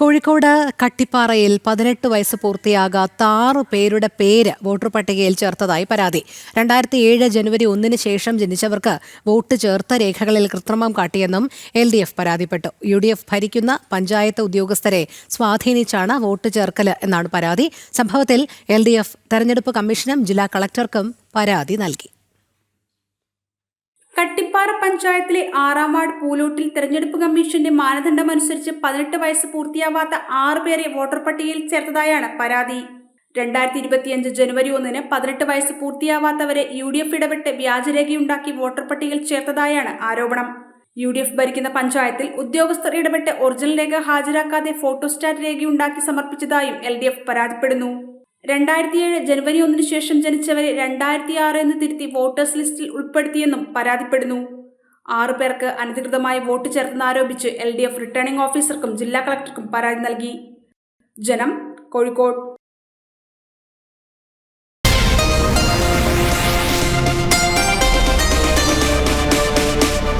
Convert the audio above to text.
കോഴിക്കോട് കട്ടിപ്പാറയിൽ പതിനെട്ട് വയസ്സ് പൂർത്തിയാകാത്ത ആറ് പേരുടെ പേര് വോട്ടർ പട്ടികയിൽ ചേർത്തതായി പരാതി. രണ്ടായിരത്തി ഏഴ് ജനുവരി ഒന്നിന് ശേഷം ജനിച്ചവർക്ക് വോട്ട് ചേർത്ത രേഖകളിൽ കൃത്രിമം കാട്ടിയെന്നും എൽ ഡി എഫ് പരാതിപ്പെട്ടു. യു ഡി എഫ് ഭരിക്കുന്ന പഞ്ചായത്ത് ഉദ്യോഗസ്ഥരെ സ്വാധീനിച്ചാണ് വോട്ട് ചേർക്കൽ എന്നാണ് പരാതി. സംഭവത്തിൽ എൽ ഡി എഫ് തെരഞ്ഞെടുപ്പ് കമ്മീഷനും ജില്ലാ കളക്ടർക്കും പരാതി നൽകി. കട്ടിപ്പാറ പഞ്ചായത്തിലെ ആറാം വാർഡ് പൂലോട്ടിൽ തെരഞ്ഞെടുപ്പ് കമ്മീഷന്റെ മാനദണ്ഡമനുസരിച്ച് പതിനെട്ട് വയസ്സ് പൂർത്തിയാവാത്ത ആറ് പേരെ വോട്ടർ പട്ടികയിൽ ചേർത്തതായാണ് പരാതി. രണ്ടായിരത്തി ഇരുപത്തിയഞ്ച് ജനുവരി ഒന്നിന് പതിനെട്ട് വയസ്സ് പൂർത്തിയാവാത്തവരെ യു ഡി എഫ് ഇടപെട്ട് വ്യാജരേഖയുണ്ടാക്കി വോട്ടർ പട്ടികയിൽ ചേർത്തതായാണ് ആരോപണം. യു ഡി എഫ് ഭരിക്കുന്ന പഞ്ചായത്തിൽ ഉദ്യോഗസ്ഥർ ഇടപെട്ട് ഒറിജിനൽ രേഖ ഹാജരാക്കാതെ ഫോട്ടോസ്റ്റാറ്റ് രേഖയുണ്ടാക്കി സമർപ്പിച്ചതായും എൽ ഡി എഫ് പരാതിപ്പെടുന്നു. രണ്ടായിരത്തിയേഴ് ജനുവരി ഒന്നിനു ശേഷം ജനിച്ചവരെ രണ്ടായിരത്തി ആറ് എന്ന് തിരുത്തി വോട്ടേഴ്സ് ലിസ്റ്റിൽ ഉൾപ്പെടുത്തിയെന്നും പരാതിപ്പെടുന്നു. ആറു പേർക്ക് അനധികൃതമായി വോട്ട് ചേർത്തെന്നാരോപിച്ച് എൽ ഡി എഫ് റിട്ടേണിംഗ് ഓഫീസർക്കും ജില്ലാ കളക്ടർക്കും പരാതി നൽകി. ജനം കോഴിക്കോട്.